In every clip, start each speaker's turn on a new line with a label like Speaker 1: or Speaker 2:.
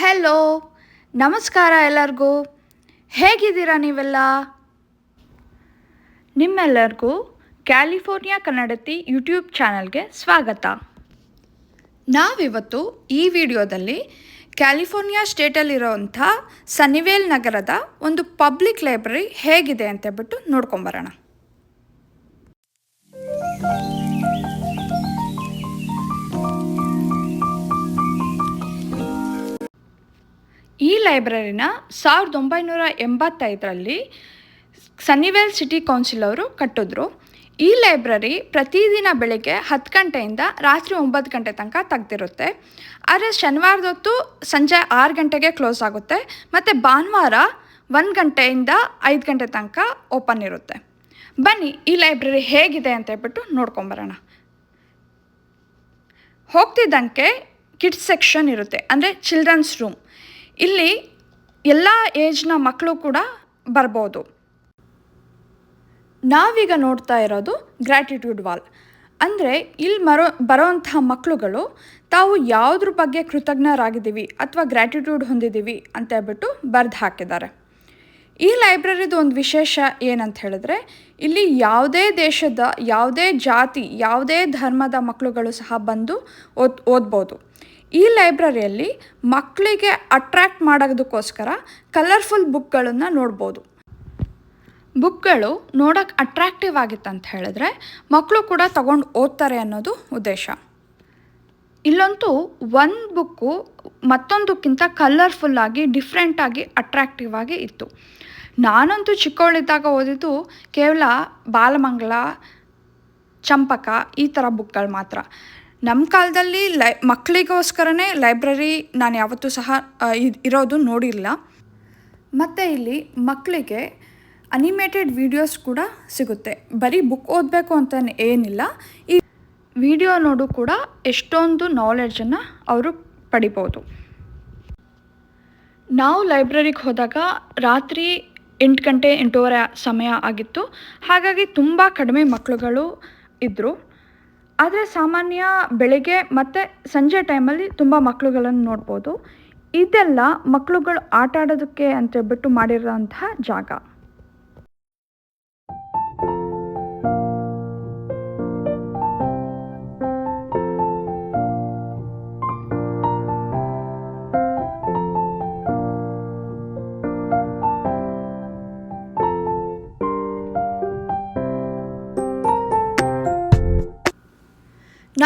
Speaker 1: Hello ನಮಸ್ಕಾರ ಎಲ್ಲರಿಗೂ. ಹೇಗಿದ್ದೀರಾ ನೀವೆಲ್ಲ? ನಿಮ್ಮೆಲ್ಲರಿಗೂ ಕ್ಯಾಲಿಫೋರ್ನಿಯಾ ಕನ್ನಡತಿ ಯೂಟ್ಯೂಬ್ ಚಾನಲ್ಗೆ ಸ್ವಾಗತ. ನಾವಿವತ್ತು ಈ ವಿಡಿಯೋದಲ್ಲಿ ಕ್ಯಾಲಿಫೋರ್ನಿಯಾ ಸ್ಟೇಟಲ್ಲಿರೋವಂಥ ಸನ್ನಿವೇಲ್ ನಗರದ ಒಂದು ಪಬ್ಲಿಕ್ ಲೈಬ್ರರಿ ಹೇಗಿದೆ ಅಂತ ಹೇಳ್ಬಿಟ್ಟು ನೋಡ್ಕೊಂಬರೋಣ. ಲೈಬ್ರರಿನ ಸಾವಿರದ ಒಂಬೈನೂರ ಎಂಬತ್ತೈದರಲ್ಲಿ ಸನ್ನಿವೇಲ್ ಸಿಟಿ ಕೌನ್ಸಿಲ್ ಅವರು ಕಟ್ಟಿದ್ರು. ಈ ಲೈಬ್ರರಿ ಪ್ರತಿದಿನ ಬೆಳಗ್ಗೆ ಹತ್ತು ಗಂಟೆಯಿಂದ ರಾತ್ರಿ ಒಂಬತ್ತು ಗಂಟೆ ತನಕ ತೆಗ್ದಿರುತ್ತೆ. ಆದರೆ ಶನಿವಾರದೊತ್ತು ಸಂಜೆ ಆರು ಗಂಟೆಗೆ ಕ್ಲೋಸ್ ಆಗುತ್ತೆ. ಮತ್ತು ಭಾನುವಾರ ಒಂದು ಗಂಟೆಯಿಂದ ಐದು ಗಂಟೆ ತನಕ ಓಪನ್ ಇರುತ್ತೆ. ಬನ್ನಿ, ಈ ಲೈಬ್ರರಿ ಹೇಗಿದೆ ಅಂತ ಹೇಳ್ಬಿಟ್ಟು ನೋಡ್ಕೊಂಬರೋಣ ಹೋಗ್ತಿದ್ದಂಗೆ ಕಿಡ್ಸ್ ಸೆಕ್ಷನ್ ಇರುತ್ತೆ. ಅಂದರೆ ಚಿಲ್ಡ್ರನ್ಸ್ ರೂಮ್ ಇಲ್ಲಿ ಎಲ್ಲ ಏಜ್ನ ಮಕ್ಕಳು ಕೂಡ ಬರ್ಬೋದು. ನಾವೀಗ ನೋಡ್ತಾ ಇರೋದು ಗ್ರ್ಯಾಟಿಟ್ಯೂಡ್ ವಾಲ್ ಅಂದರೆ ಇಲ್ಲಿ ಮರೋ ಬರೋವಂತಹ ಮಕ್ಕಳುಗಳು ತಾವು ಯಾವುದ್ರ ಬಗ್ಗೆ ಕೃತಜ್ಞರಾಗಿದ್ದೀವಿ ಅಥವಾ ಗ್ರ್ಯಾಟಿಟ್ಯೂಡ್ ಹೊಂದಿದ್ದೀವಿ ಅಂತ ಹೇಳ್ಬಿಟ್ಟು ಬರೆದು ಹಾಕಿದ್ದಾರೆ. ಈ ಲೈಬ್ರರಿದು ಒಂದು ವಿಶೇಷ ಏನಂತ ಹೇಳಿದ್ರೆ ಇಲ್ಲಿ ಯಾವುದೇ ದೇಶದ, ಯಾವುದೇ ಜಾತಿ, ಯಾವುದೇ ಧರ್ಮದ ಮಕ್ಕಳುಗಳು ಸಹ ಬಂದು ಓದ್, ಓದ್ಬೋದು. ಈ ಲೈಬ್ರರಿಯಲ್ಲಿ ಮಕ್ಕಳಿಗೆ ಅಟ್ರ್ಯಾಕ್ಟ್ ಮಾಡೋದಕ್ಕೋಸ್ಕರ ಕಲರ್ಫುಲ್ ಬುಕ್ಗಳನ್ನು ನೋಡ್ಬೋದು. ಬುಕ್ಗಳು ನೋಡೋಕ್ಕೆ ಅಟ್ರಾಕ್ಟಿವ್ ಆಗಿತ್ತು ಅಂತ ಹೇಳಿದ್ರೆ ಮಕ್ಕಳು ಕೂಡ ತಗೊಂಡು ಓದ್ತಾರೆ ಅನ್ನೋದು ಉದ್ದೇಶ. ಇಲ್ಲಂತೂ ಒಂದು ಬುಕ್ಕು ಮತ್ತೊಂದಕ್ಕಿಂತ ಕಲರ್ಫುಲ್ಲಾಗಿ ಡಿಫ್ರೆಂಟಾಗಿ ಅಟ್ರಾಕ್ಟಿವ್ ಆಗಿ ಇತ್ತು. ನಾನಂತೂ ಚಿಕ್ಕವಳಿದ್ದಾಗ ಓದಿದ್ದು ಕೇವಲ ಬಾಲಮಂಗಳ ಚಂಪಕ ಈ ಥರ ಬುಕ್ಗಳು ಮಾತ್ರ. ನಮ್ಮ ಕಾಲದಲ್ಲಿ ಲೈ ಮಕ್ಕಳಿಗೋಸ್ಕರನೇ ಲೈಬ್ರರಿ ನಾನು ಯಾವತ್ತೂ ಸಹ ಇರೋದು ನೋಡಿಲ್ಲ. ಮತ್ತು ಇಲ್ಲಿ ಮಕ್ಕಳಿಗೆ ಅನಿಮೇಟೆಡ್ ವಿಡಿಯೋಸ್ ಕೂಡ ಸಿಗುತ್ತೆ. ಬರೀ ಬುಕ್ ಓದಬೇಕು ಅಂತ ಏನಿಲ್ಲ. ಈ ವಿಡಿಯೋ ನೋಡು ಕೂಡ ಎಷ್ಟೊಂದು ನಾಲೆಡ್ಜನ್ನು ಅವರು ಪಡಿಬೋದು. ನಾವು ಲೈಬ್ರರಿಗೆ ಹೋದಾಗ ರಾತ್ರಿ ಎಂಟು ಗಂಟೆ ಎಂಟೂವರೆ ಸಮಯ ಆಗಿತ್ತು. ಹಾಗಾಗಿ ತುಂಬ ಕಡಿಮೆ ಮಕ್ಕಳುಗಳು ಇದ್ದರು ಆದರೆ ಸಾಮಾನ್ಯ ಬೆಳಗ್ಗೆ ಮತ್ತು ಸಂಜೆ ಟೈಮಲ್ಲಿ ತುಂಬ ಮಕ್ಕಳುಗಳನ್ನು ನೋಡ್ಬೋದು. ಇದೆಲ್ಲ ಮಕ್ಕಳುಗಳು ಆಟ ಆಡೋದಕ್ಕೆ ಅಂತೇಳ್ಬಿಟ್ಟು ಮಾಡಿರೋಂತಹ ಜಾಗ.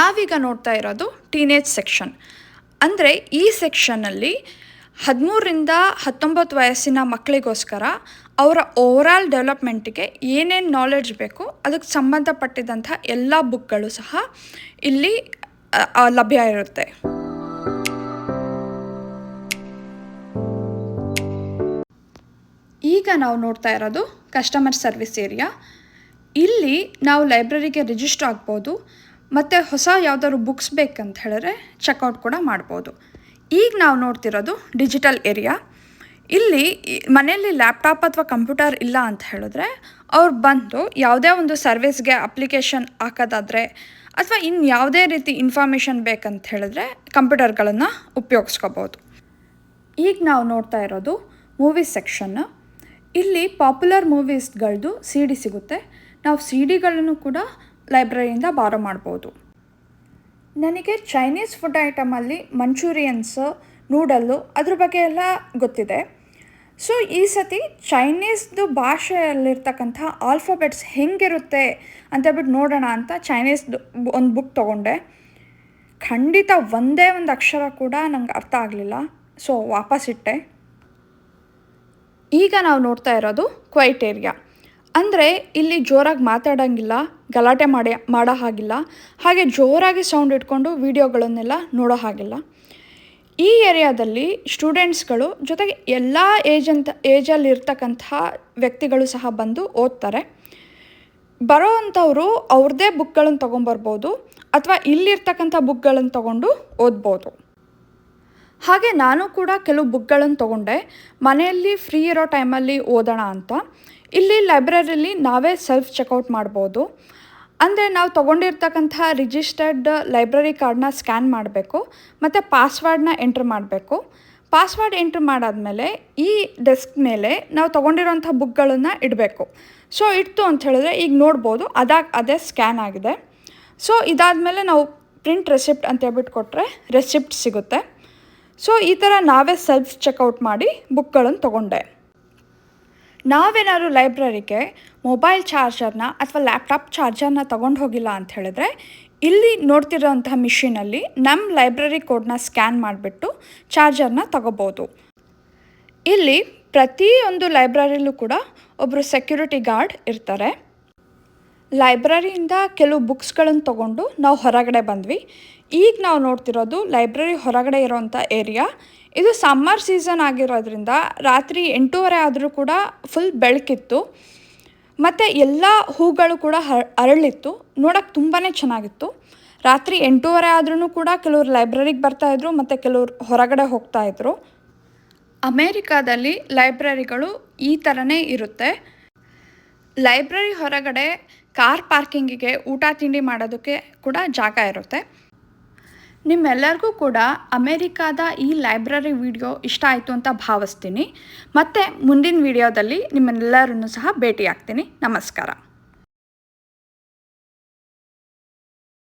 Speaker 1: ನಾವೀಗ ನೋಡ್ತಾ ಇರೋದು ಟೀನೇಜ್ ಸೆಕ್ಷನ್ ಅಂದರೆ ಈ ಸೆಕ್ಷನ್ನಲ್ಲಿ ಹದಿಮೂರರಿಂದ ಹತ್ತೊಂಬತ್ತು ವಯಸ್ಸಿನ ಮಕ್ಕಳಿಗೋಸ್ಕರ ಅವರ ಓವರಾಲ್ ಡೆವಲಪ್ಮೆಂಟಿಗೆ ಏನೇನು ನಾಲೆಡ್ಜ್ ಬೇಕು ಅದಕ್ಕೆ ಸಂಬಂಧಪಟ್ಟಿದಂಥ ಎಲ್ಲ ಬುಕ್ಗಳು ಸಹ ಇಲ್ಲಿ ಲಭ್ಯ ಇರುತ್ತೆ. ಈಗ ನಾವು ನೋಡ್ತಾ ಇರೋದು ಕಸ್ಟಮರ್ ಸರ್ವಿಸ್ ಏರಿಯಾ ಇಲ್ಲಿ ನಾವು ಲೈಬ್ರರಿಗೆ ರಿಜಿಸ್ಟರ್ ಆಗ್ಬೋದು. ಮತ್ತು ಹೊಸ ಯಾವುದಾದ್ರು ಬುಕ್ಸ್ ಬೇಕಂತ ಹೇಳಿದ್ರೆ ಚೆಕ್ಔಟ್ ಕೂಡ ಮಾಡ್ಬೋದು. ಈಗ ನಾವು ನೋಡ್ತಿರೋದು ಡಿಜಿಟಲ್ ಏರಿಯಾ ಇಲ್ಲಿ ಮನೆಯಲ್ಲಿ ಲ್ಯಾಪ್ಟಾಪ್ ಅಥವಾ ಕಂಪ್ಯೂಟರ್ ಇಲ್ಲ ಅಂತ ಹೇಳಿದ್ರೆ ಅವ್ರು ಬಂದು ಯಾವುದೇ ಒಂದು ಸರ್ವಿಸ್ಗೆ ಅಪ್ಲಿಕೇಶನ್ ಹಾಕೋದಾದರೆ ಅಥವಾ ಇನ್ನು ಯಾವುದೇ ರೀತಿ ಇನ್ಫಾರ್ಮೇಷನ್ ಬೇಕಂತ ಹೇಳಿದ್ರೆ ಕಂಪ್ಯೂಟರ್ಗಳನ್ನು ಉಪಯೋಗಿಸ್ಕೋಬೋದು. ಈಗ ನಾವು ನೋಡ್ತಾ ಇರೋದು ಮೂವೀಸ್ ಸೆಕ್ಷನ್ ಇಲ್ಲಿ ಪಾಪ್ಯುಲರ್ ಮೂವೀಸ್ಗಳದ್ದು ಸಿ ಡಿ ಸಿಗುತ್ತೆ. ನಾವು ಸಿ ಡಿಗಳನ್ನು ಕೂಡ ಲೈಬ್ರರಿಯಿಂದ ಬಾರೋ ಮಾಡ್ಬೋದು. ನನಗೆ ಚೈನೀಸ್ ಫುಡ್ ಐಟಮಲ್ಲಿ ಮಂಚೂರಿಯನ್ಸ್ ನೂಡಲ್ಲು ಅದ್ರ ಬಗ್ಗೆ ಎಲ್ಲ ಗೊತ್ತಿದೆ. ಸೊ ಈ ಸತಿ ಚೈನೀಸ್ದು ಭಾಷೆಯಲ್ಲಿರ್ತಕ್ಕಂಥ ಆಲ್ಫಾಬೆಟ್ಸ್ ಹೆಂಗಿರುತ್ತೆ ಅಂತೇಳ್ಬಿಟ್ಟು ನೋಡೋಣ ಅಂತ ಚೈನೀಸ್ದು ಒಂದು ಬುಕ್ ತೊಗೊಂಡೆ. ಖಂಡಿತ ಒಂದೇ ಒಂದು ಅಕ್ಷರ ಕೂಡ ನಂಗೆ ಅರ್ಥ ಆಗಲಿಲ್ಲ. ಸೊ ವಾಪಸ್ ಇಟ್ಟೆ. ಈಗ ನಾವು ನೋಡ್ತಾ ಇರೋದು ಕ್ವೈಟ್ ಏರಿಯಾ ಅಂದರೆ ಇಲ್ಲಿ ಜೋರಾಗಿ ಮಾತಾಡೋಂಗಿಲ್ಲ, ಗಲಾಟೆ ಮಾಡಿ, ಮಾಡೋ ಹಾಗಿಲ್ಲ. ಹಾಗೆ ಜೋರಾಗಿ ಸೌಂಡ್ ಇಟ್ಕೊಂಡು ವೀಡಿಯೋಗಳನ್ನೆಲ್ಲ ನೋಡೋ ಹಾಗಿಲ್ಲ. ಈ ಏರಿಯಾದಲ್ಲಿ ಸ್ಟೂಡೆಂಟ್ಸ್ಗಳು ಜೊತೆಗೆ ಎಲ್ಲ ಏಜ್ ಅಂತ ಏಜಲ್ಲಿ ಇರ್ತಕ್ಕಂಥ ವ್ಯಕ್ತಿಗಳು ಸಹ ಬಂದು ಓದ್ತಾರೆ. ಬರೋ ಅಂಥವರು ಅವ್ರದ್ದೇ ಬುಕ್ಗಳನ್ನು ತೊಗೊಂಬರ್ಬೋದು ಅಥವಾ ಇಲ್ಲಿರ್ತಕ್ಕಂಥ ಬುಕ್ಗಳನ್ನು ತೊಗೊಂಡು ಓದ್ಬೋದು. ಹಾಗೆ ನಾನು ಕೂಡ ಕೆಲವು ಬುಕ್ಗಳನ್ನು ತೊಗೊಂಡೆ. ಮನೆಯಲ್ಲಿ ಫ್ರೀ ಇರೋ ಟೈಮಲ್ಲಿ ಓದೋಣ ಅಂತ. ಇಲ್ಲಿ ಲೈಬ್ರರಿಲಿ ನಾವೇ ಸೆಲ್ಫ್ ಚೆಕ್ಔಟ್ ಮಾಡ್ಬೋದು. ಅಂದರೆ ನಾವು ತೊಗೊಂಡಿರ್ತಕ್ಕಂಥ ರಿಜಿಸ್ಟರ್ಡ್ ಲೈಬ್ರರಿ ಕಾರ್ಡ್ನ ಸ್ಕ್ಯಾನ್ ಮಾಡಬೇಕು. ಮತ್ತು ಪಾಸ್ವರ್ಡ್ನ ಎಂಟ್ರ್ ಮಾಡಬೇಕು. ಪಾಸ್ವರ್ಡ್ ಎಂಟ್ರ್ ಮಾಡಾದಮೇಲೆ ಈ ಡೆಸ್ಕ್ ಮೇಲೆ ನಾವು ತೊಗೊಂಡಿರೋಂಥ ಬುಕ್ಗಳನ್ನು ಇಡಬೇಕು. ಸೊ ಇಟ್ಟು ಅಂತ ಹೇಳಿದ್ರೆ ಈಗ ನೋಡ್ಬೋದು. ಅದಾಗ ಅದೇ ಸ್ಕ್ಯಾನ್ ಆಗಿದೆ. ಸೊ ಇದಾದಮೇಲೆ ನಾವು ಪ್ರಿಂಟ್ ರೆಸಿಪ್ಟ್ ಅಂತ ಹೇಳ್ಬಿಟ್ಟು ಕೊಟ್ಟರೆ ರೆಸಿಪ್ಟ್ ಸಿಗುತ್ತೆ. ಸೊ ಈ ಥರ ನಾವೇ ಸೆಲ್ಫ್ ಚೆಕ್ಔಟ್ ಮಾಡಿ ಬುಕ್ಗಳನ್ನು ತೊಗೊಂಡೆ. ನಾವೇನಾದ್ರು ಲೈಬ್ರರಿಗೆ ಮೊಬೈಲ್ ಚಾರ್ಜರ್ನ ಅಥವಾ ಲ್ಯಾಪ್ಟಾಪ್ ಚಾರ್ಜರ್ನ ತೊಗೊಂಡು ಹೋಗಿಲ್ಲ ಅಂತ ಹೇಳಿದ್ರೆ, ಇಲ್ಲಿ ನೋಡ್ತಿರೋಂಥ ಮಿಷಿನಲ್ಲಿ ನಮ್ಮ ಲೈಬ್ರರಿ ಕೋಡ್ನ ಸ್ಕ್ಯಾನ್ ಮಾಡಿಬಿಟ್ಟು ಚಾರ್ಜರ್ನ ತಗೋಬೋದು. ಇಲ್ಲಿ ಪ್ರತಿಯೊಂದು ಲೈಬ್ರರಿಲೂ ಕೂಡ ಒಬ್ಬರು ಸೆಕ್ಯೂರಿಟಿ ಗಾರ್ಡ್ ಇರ್ತಾರೆ. ಲೈಬ್ರರಿಯಿಂದ ಕೆಲವು ಬುಕ್ಸ್ಗಳನ್ನು ತೊಗೊಂಡು ನಾವು ಹೊರಗಡೆ ಬಂದ್ವಿ. ಈಗ ನಾವು ನೋಡ್ತಿರೋದು ಲೈಬ್ರರಿ ಹೊರಗಡೆ ಇರೋವಂಥ ಏರಿಯಾ. ಇದು ಸಮ್ಮರ್ ಸೀಸನ್ ಆಗಿರೋದ್ರಿಂದ ರಾತ್ರಿ ಎಂಟೂವರೆ ಆದರೂ ಕೂಡ ಫುಲ್ ಬೆಳಕಿತ್ತು. ಮತ್ತು ಎಲ್ಲ ಹೂಗಳು ಕೂಡ ಅರಳಿತ್ತು. ನೋಡೋಕ್ಕೆ ತುಂಬಾ ಚೆನ್ನಾಗಿತ್ತು. ರಾತ್ರಿ ಎಂಟೂವರೆ ಆದ್ರೂ ಕೂಡ ಕೆಲವರು ಲೈಬ್ರರಿಗೆ ಬರ್ತಾಯಿದ್ರು ಮತ್ತು ಕೆಲವರು ಹೊರಗಡೆ ಹೋಗ್ತಾಯಿದ್ರು ಅಮೇರಿಕಾದಲ್ಲಿ ಲೈಬ್ರರಿಗಳು ಈ ಥರನೇ ಇರುತ್ತೆ. ಲೈಬ್ರರಿ ಹೊರಗಡೆ ಕಾರ್ ಪಾರ್ಕಿಂಗಿಗೆ ಊಟ ತಿಂಡಿ ಮಾಡೋದಕ್ಕೆ ಕೂಡ ಜಾಗ ಇರುತ್ತೆ. ನಿಮ್ಮೆಲ್ಲರಿಗೂ ಕೂಡ ಅಮೇರಿಕಾದ ಈ ಲೈಬ್ರರಿ ವಿಡಿಯೋ ಇಷ್ಟ ಆಯಿತು ಅಂತ ಭಾವಿಸ್ತೀನಿ. ಮತ್ತು ಮುಂದಿನ ವಿಡಿಯೋದಲ್ಲಿ ನಿಮ್ಮೆಲ್ಲರನ್ನು ಸಹ ಭೇಟಿಯಾಗ್ತೀನಿ. ನಮಸ್ಕಾರ.